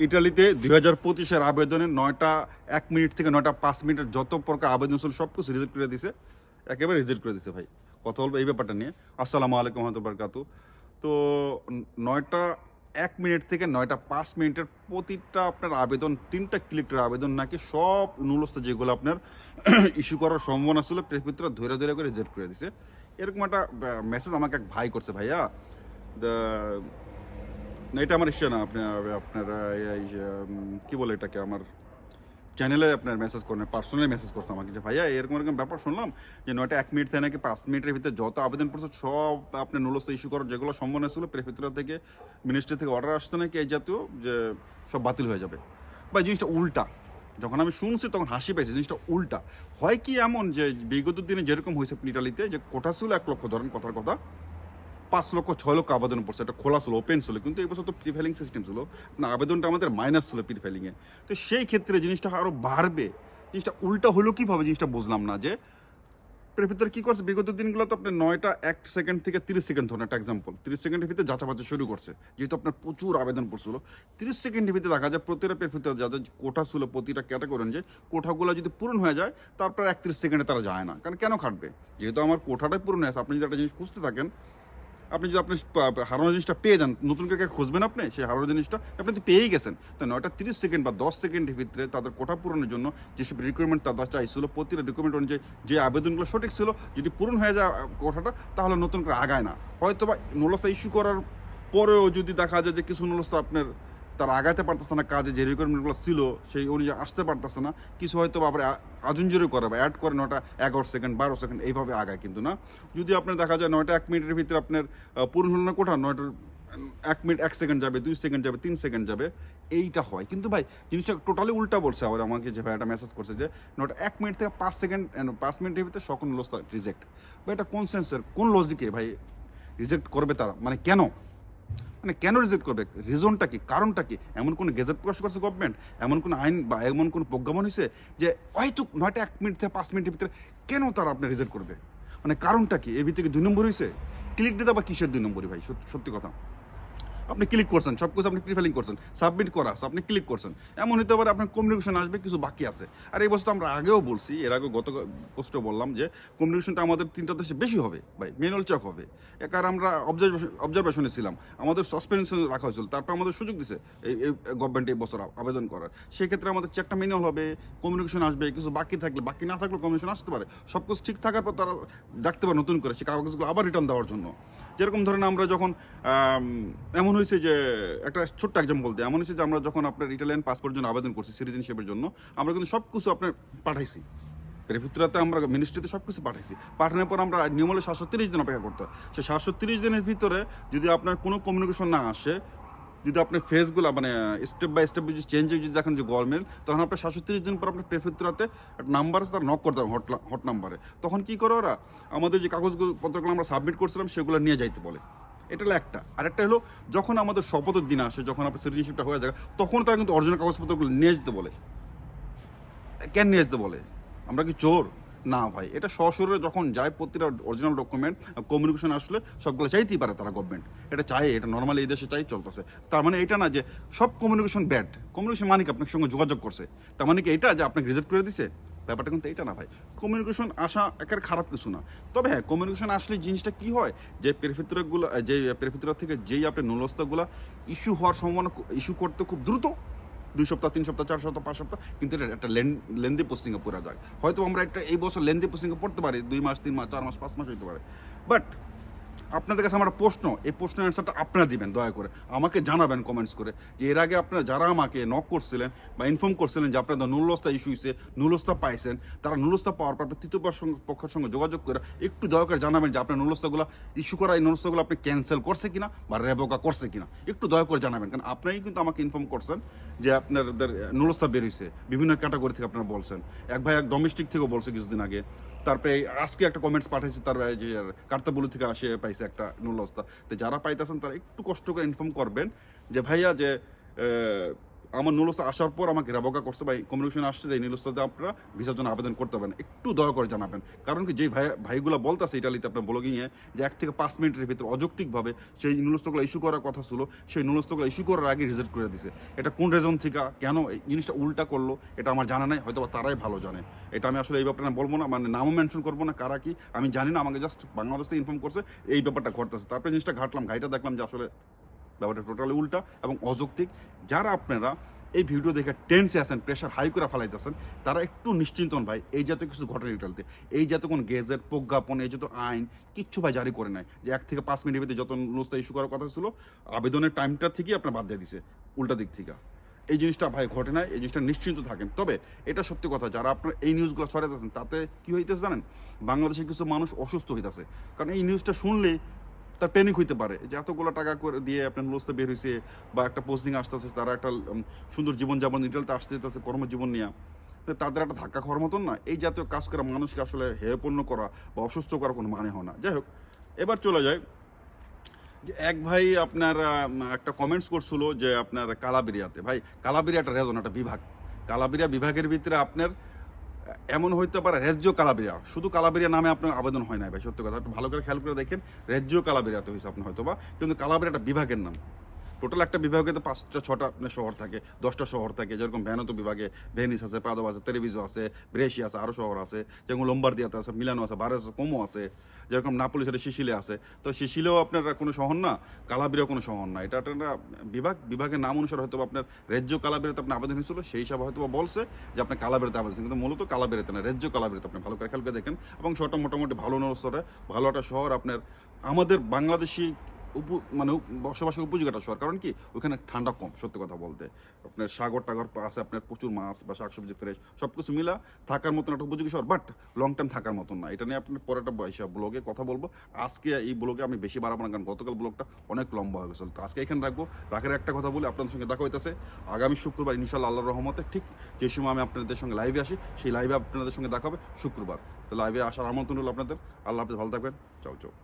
ইটালিতে দুই হাজার পঁচিশের আবেদনে নয়টা এক মিনিট থেকে নয়টা পাঁচ মিনিটের যত প্রকার আবেদন ছিল সব কিছু রিজেক্ট করে দিছে। একেবারে রিজেক্ট করে দিছে ভাই। কথা বলব এই ব্যাপারটা নিয়ে। আসসালামু আলাইকুম বারকাতু তো নয়টা এক মিনিট থেকে নয়টা পাঁচ মিনিটের প্রতিটা আপনার আবেদন, তিনটা ক্লিকের আবেদন নাকি সব নুলস্ত যেগুলো আপনার ইস্যু করার সম্ভাবনা ছিল প্রেক্ষিতরা ধরে ধরে করে রিজেক্ট করে দিছে। এরকম একটা মেসেজ আমাকে এক ভাই করছে, ভাইয়া, The- না, এটা আমার ইস্যু না আপনার আপনার এই কি বলে এটাকে, আমার চ্যানেলে আপনার মেসেজ করেন পার্সোনালি মেসেজ করছে আমাকে, যে ভাইয়া, এরকম এরকম ব্যাপার শুনলাম যে নয়টা এক মিনিট থেকে নাকি পাঁচ মিনিটের ভিতরে যত আবেদন করছে, সব আপনার নুলস্ত ইস্যু করার যেগুলো সম্ভাবনা ছিল প্রেফিতরা থেকে মিনিস্ট্রি থেকে অর্ডার আসছে নাকি এই জাতীয়, যে সব বাতিল হয়ে যাবে। বা জিনিসটা উল্টা, যখন আমি শুনছি তখন হাসি পাইছি জিনিসটা উল্টা। হয় কি এমন যে বিগত দিনে যেরকম হয়েছে ইটালিতে যে কোটা ছিল এক লক্ষ ধরেন কথার কথা পাঁচ লক্ষ, ছয় লক্ষ আবেদন পড়ছে। এটা খোলা ছিল ওপেন ছিল, কিন্তু এই বছর তো প্রি ফাইলিং সিস্টেম ছিল। না আবেদনটা আমাদের মাইনাস ছিল প্রি ফাইলিংয়ে তো সেই ক্ষেত্রে জিনিসটা আরও বাড়বে। জিনিসটা উল্টা হলো কীভাবে জিনিসটা বুঝলাম না যে প্রেফিতার কী করছে? বিগত দিনগুলো তো আপনার নয়টা এক সেকেন্ড থেকে তিরিশ সেকেন্ড ধরুন, একটা এক্সাম্পল তিরিশ সেকেন্ডের ভিতরে যাচা বাচা শুরু করছে। যেহেতু আপনার প্রচুর আবেদন পড়ছিল, তিরিশ সেকেন্ডের ভিতরে দেখা যায় প্রতিটা প্রেফিতার যাদের কোঠা ছিল প্রতিটা ক্যাটাগরি যে কোঠাগুলো যদি পূরণ হয়ে যায়, তারপর একত্রিশ সেকেন্ডে তারা যায় না। কারণ কেন খাটবে? যেহেতু আমার কোঠাটাই পূরণ হয়েছে আপনি যদি একটা জিনিস খুঁজতে থাকেন আপনি যদি আপনি হারানো জিনিসটা পেয়ে যান, নতুন করে খুঁজবেন আপনি? সেই হারানো জিনিসটা আপনি তো পেয়েই গেছেন। তো নয়টা তিরিশ সেকেন্ড বা দশ সেকেন্ডের ভিতরে তাদের কোটা পূরণের জন্য যেসব রিকোয়ারমেন্ট তারা চাইছিল প্রতিটা রিকোয়ারমেন্ট অনুযায়ী যে আবেদনগুলো সঠিক ছিল, যদি পূরণ হয়ে যায় কোটাটা তাহলে নতুন করে আগায় না। হয়তো বা নোলসা ইস্যু করার পরেও যদি দেখা যায় যে কিছু নোলসা আপনার তারা আগাতে পারতেছে না, কাজে যে রিকোয়ারমেন্টগুলো ছিল, সেই অনুযায়ী আসতে পারতেছে না। কিছু হয়তো আবার আজুঞ্জুরি করে বা অ্যাড করে নয়টা, এগারো সেকেন্ড বারো সেকেন্ড এইভাবে আগায় কিন্তু না। যদি আপনার দেখা যায় নয়টা এক মিনিটের ভিতরে আপনার পূরণ হলো না কোঠা নয়টার এক মিনিট, এক সেকেন্ড যাবে, দুই সেকেন্ড যাবে, তিন সেকেন্ড যাবে, এইটা হয়। কিন্তু ভাই, জিনিসটা টোটালি উল্টা বলছে আবার আমাকে যে ভাই একটা মেসেজ করছে যে, নয়টা এক মিনিট থেকে পাঁচ সেকেন্ড পাঁচ মিনিটের ভিতরে সকল লোস্তা রিজেক্ট বা এটা কোন সেন্সের কোন লজিকে ভাই রিজেক্ট করবে তারা? মানে কেন? মানে কেন রিজেক্ট করবে? রিজনটা কি? কারণটা কি? এমন কোনো গেজেট প্রকাশ করছে গভর্নমেন্ট এমন কোনো আইন বা এমন কোনো প্রজ্ঞাপন হয়েছে যে হয়তো নয়টা এক মিনিট থেকে পাঁচ মিনিটের ভিতরে কেন তারা আপনি রিজেক্ট করবে? মানে কারণটা কি? এর ভিতরে দুই নম্বর হয়েছে? ক্লিক দিতে বা কিসের দুই নম্বরই ভাই? সত্যি কথা। আপনি ক্লিক করছেন সব কিছু আপনি প্রিফাইলিং করছেন সাবমিট করা আছে আপনি ক্লিক করছেন। এমন হতে পারে আপনার কমিউনিকেশন আসবে, কিছু বাকি আছে। আর এই বস্তু আমরা আগেও বলছি, এর আগে গত পোস্টে বললাম যে কমিউনিকেশনটা আমাদের তিনটা দেশে বেশি হবে, ভাই ম্যানুয়াল চেক হবে। কারণ আমরা অবজারভেশন অবজারভেশনে ছিলাম, আমাদের সাসপেনশন রাখা হয়েছিল, তারপর আমাদের সুযোগ দিছে এই গভর্নমেন্ট এই বছর আবেদন করার। সেক্ষেত্রে আমাদের চেকটা ম্যানুয়াল হবে কমিউনিকেশন আসবে, কিছু বাকি থাকলে, বাকি না থাকলে কমিউনিকেশন আসতে পারে। সব কিছু ঠিক থাকার পর তারা ডাকতে পারে নতুন করে, সে কাগজগুলো আবার রিটার্ন দেওয়ার জন্য। যেরকম ধরেন আমরা যখন এমন হয়েছে যে একটা ছোট্ট এক্সাম্পল দিই। এমন হয়েছে যে আমরা যখন আপনার ইটালিয়ান পাসপোর্ট জন্য আবেদন করছি সিটিজেনশিপের জন্য, আমরা কিন্তু সব কিছু আপনার পাঠাইছি। প্রেফিত্রাতে আমরা মিনিস্ট্রিতে সব কিছু পাঠাইছি। পাঠানোর পর আমরা নিয়মলে সাতশো তিরিশ দিন অপেক্ষা করতে হয়। সেই সাতশো তিরিশ দিনের ভিতরে যদি আপনার কোনো কমিউনিকেশন না আসে যদি আপনি ফেসগুলো মানে স্টেপ বাই স্টেপ যদি চেঞ্জ যদি দেখেন যে গভর্নমেন্ট তখন আপনার সাতশো দিন পর আপনার প্রেফিত্রাতে একটা নাম্বার আছে তার নক করতে হবে হট হট নাম্বারে তখন কী করে ওরা? আমাদের যে কাগজগুলো, পত্রগুলো আমরা সাবমিট করছিলাম, সেগুলো নিয়ে যাইতে বলে। এটা হলো একটা। আর একটা হলো, যখন আমাদের শপথের দিন আসে, যখন আপনার সিটিজেনশিপটা হয়ে যায়, তখন তারা কিন্তু অরিজিনাল কাগজপত্রগুলো নিয়ে যেতে বলে। কেন নিয়ে যেতে বলে? আমরা কি চোর? না ভাই, এটা সশরীরে যখন যায় প্রতিটা অরিজিনাল ডকুমেন্ট কমিউনিকেশন আসলে সবগুলো চাইতেই পারে তারা গভর্নমেন্ট এটা চাই এটা নর্মালি এই দেশে চাই, চলতেছে। তার মানে এটা না যে সব কমিউনিকেশন ব্যাড কমিউনিকেশন মানে কি আপনার সঙ্গে যোগাযোগ করছে। তার মানে কি এটা যে আপনাকে রিজেক্ট করে দিছে? ব্যাপারটা কিন্তু এটা না ভাই। কমিউনিকেশন আসা একের খারাপ কিছু না। তবে হ্যাঁ কমিউনিকেশন আসলে জিনিসটা কি হয়? যে প্রেফিত্রগুলো যে প্রেফিত্র থেকে যেই আপনার নুলস্তাগুলো ইস্যু হওয়ার সম্ভাবনা ইস্যু করতে খুব দ্রুত দুই সপ্তাহ, তিন সপ্তাহ, চার সপ্তাহ, পাঁচ সপ্তাহ, কিন্তু এটা একটা লেন্দি পোস্টিংয়ে পড়া যায়। হয়তো আমরা একটা এই বছর লেন্দি পোস্টিংয়ে পড়তে পারি, দুই মাস, তিন মাস, চার মাস, পাঁচ মাস হইতে পারে। বাট আপনাদের কাছে আমার প্রশ্ন, এই প্রশ্নের অ্যান্সারটা আপনারা দিবেন, দয়া করে। আমাকে জানাবেন কমেন্টস করে যে এর আগে আপনারা যারা আমাকে নক করছিলেন বা ইনফর্ম করছিলেন যে আপনাদের নুলস্তা ইস্যু হয়েছে নুলস্তা পাইছেন, তারা নুলস্তা পাওয়ার পর আপনার তৃতীয় পক্ষের সঙ্গে যোগাযোগ করে একটু দয়া করে জানাবেন যে আপনার নুলস্তাগুলো ইস্যু করা, এই নুলস্তাগুলো আপনি ক্যান্সেল করছে কিনা বা রেবোকা করছে কিনা। একটু দয়া করে জানাবেন, কারণ আপনারাই কিন্তু আমাকে ইনফর্ম করছেন যে আপনাদের নুলস্তা বেরিয়েছে বিভিন্ন ক্যাটাগরি থেকে আপনারা বলছেন। এক ভাই এক ডোমেস্টিক থেকেও বলছে কিছুদিন আগে তারপরে আজকে একটা কমেন্টস পাঠাইছে তার যে কার্তাবুলু থেকে আসে, পাইছে একটা নুলস্তা তো যারা পাইতেছেন তারা একটু কষ্ট করে ইনফর্ম করবেন যে ভাইয়া যে আমার নুলস্তা আসার পর আমাকে রেবকা করছে বা কমিউনিকেশন আসছে যে এই নুলস্তাতে আপনারা ভিসার জন্য আবেদন করতে পারেন একটু দয়া করে জানাবেন। কারণ কি যে ভাই ভাইগুলো বলতেছে ইটালিতে আপনার ব্লগিংয়ে যে এক থেকে পাঁচ মিনিটের ভিতরে অযৌক্তিকভাবে সেই নুলস্তগুলো ইস্যু করার কথা ছিল, সেই নুলস্তগুলো ইস্যু করার আগে রিজেক্ট করে দিছে। এটা কোন রেজন থেকে, কেন এই জিনিসটা উল্টা করল, এটা আমার জানা নাই হয়তো তারাই ভালো জানে। এটা আমি আসলে এই ব্যাপারটা বলব না মানে নামও মেনশন করব না, কারা কি, আমি জানি না, আমাকে জাস্ট বাংলাদেশ থেকে ইনফর্ম করছে, এই ব্যাপারটা ঘটতেছে। তারপরে জিনিসটা ঘাটলাম, ঘাইটা দেখলাম যে আসলে ব্যাপারটা টোটালি উল্টা এবং অযৌক্তিক। যারা আপনারা এই ভিডিও দেখে টেন্সে আছেন প্রেশার হাই করে ফেলাইতেছেন, তারা একটু নিশ্চিন্ত ভাই, এই জাতীয় কিছু ঘটনা ইটালিতে এই জাতীয় কোন গেজেট, প্রজ্ঞাপন, এই যত আইন কিচ্ছু ভাই জারি করে নাই। যে এক থেকে পাঁচ মিনিটের ভিতরে যত নুস্তা ইস্যু করার কথা ছিল, আবেদনের টাইমটা থেকেই আপনার বাদ দিয়ে দিছে, উল্টা দিক থেকে। এই জিনিসটা ভাই ঘটে নাই, এই জিনিসটা নিশ্চিন্ত থাকেন। তবে এটা সত্যি কথা, যারা আপনার এই নিউজগুলো ছড়াইতেছেন, তাতে কি হইতেছে জানেন? বাংলাদেশে কিছু মানুষ অসুস্থ হইতেছে। কারণ এই নিউজটা শুনলে তার প্যানিক হইতে পারে যে এতগুলো টাকা করে দিয়ে আপনার নুসতে বের হয়েছে বা একটা পোস্টিং আসতেছে, তারা একটা সুন্দর জীবনযাপন ইটালতে আসতে যেতেছে, কর্মজীবন নিয়ে। তাদের একটা ধাক্কা খাওয়ার মতন না, এই জাতীয় কাজ করা মানুষকে আসলে হেয়পূর্ণ করা বা অসুস্থ করার কোনো মানে হয় না। যাই হোক, এবার চলে যায় যে এক ভাই আপনার একটা কমেন্টস করছিল যে আপনার কালাবিরিয়াতে। ভাই কালাবিরিয়া একটা রেজন, একটা বিভাগ। কালাবিরিয়া বিভাগের ভিতরে আপনার এমন হইতে পারে রেজ্য কালাবেরিয়া। শুধু কালাবেরিয়া নামে আপনার আবেদন হয় না ভাই, সত্যি কথা। একটু ভালো করে খেয়াল করে দেখেন রেজ্য কালাবেরিয়াতে হয়েছে আপনার হয়তো বা কিন্তু কালাবেরিয়া একটা বিভাগের নাম। টোটাল একটা বিভাগে তো পাঁচটা, ছটা আপনার শহর থাকে, দশটা শহর থাকে। যেরকম ভ্যানত বিভাগে, ভেনিস আছে, পাদব আছে তেলেভিজো আছে ব্রেশি আছে আরও শহর আছে। যেরকম লোম্বার্দিয়াতে আছে, মিলানো আছে বারে আছে, কোমো আছে। যেরকম নাপোলিস আছে শিশিলে আছে। তো শিশিলেও আপনার কোনো শহর না কালাবিরিয়া কোনো শহর না। এটা একটা বিভাগ, বিভাগের নাম অনুসারে হয়তো আপনার রাজ্য কালাবেরাতে আপনি আবেদন হয়েছিল, সেই হিসাবে হয়তো বলছে যে আপনি কালাবেরাতে আবেদন কিন্তু মূলত কালাবেরাতে না, রাজ্য কালাবেরাতে আপনি ভালো করে খেলকে দেখেন। এবং শহরটা মোটামুটি ভালো নস্তরে ভালো একটা শহর আপনার, আমাদের বাংলাদেশি উপ মানে বসবাসের উপযোগী একটা শহর কারণ কি? ওখানে ঠান্ডা কম, সত্যি কথা বলতে। আপনার সাগর টাগর আছে, আপনার প্রচুর মাছ বা শাকসবজি ফ্রেশ সব কিছু মিলা থাকার মতন একটা উপযোগী শহর বাট লং টাইম থাকার মতন না। এটা নিয়ে আপনার পরে একটা বয়সা ব্লগে কথা বলব। আজকে এই ব্লগে আমি বেশি বাড়াবো না, কারণ গতকাল ব্লগটা অনেক লম্বা হয়ে গেছিল। তো আজকে এখানে রাখব। রাখার একটা কথা বলে, আপনাদের সঙ্গে দেখা হইতেছে। আগামী শুক্রবার ইনশাল্লাহ আল্লাহ রহমতে, ঠিক যে সময় আমি আপনাদের সঙ্গে লাইভে আসি, সেই লাইভে আপনাদের সঙ্গে দেখা হবে শুক্রবার। তো লাইভে আসার আমন্ত্রণ হলো আপনাদের। আল্লাহ হাফেজ, ভালো থাকবেন। চাও চাও।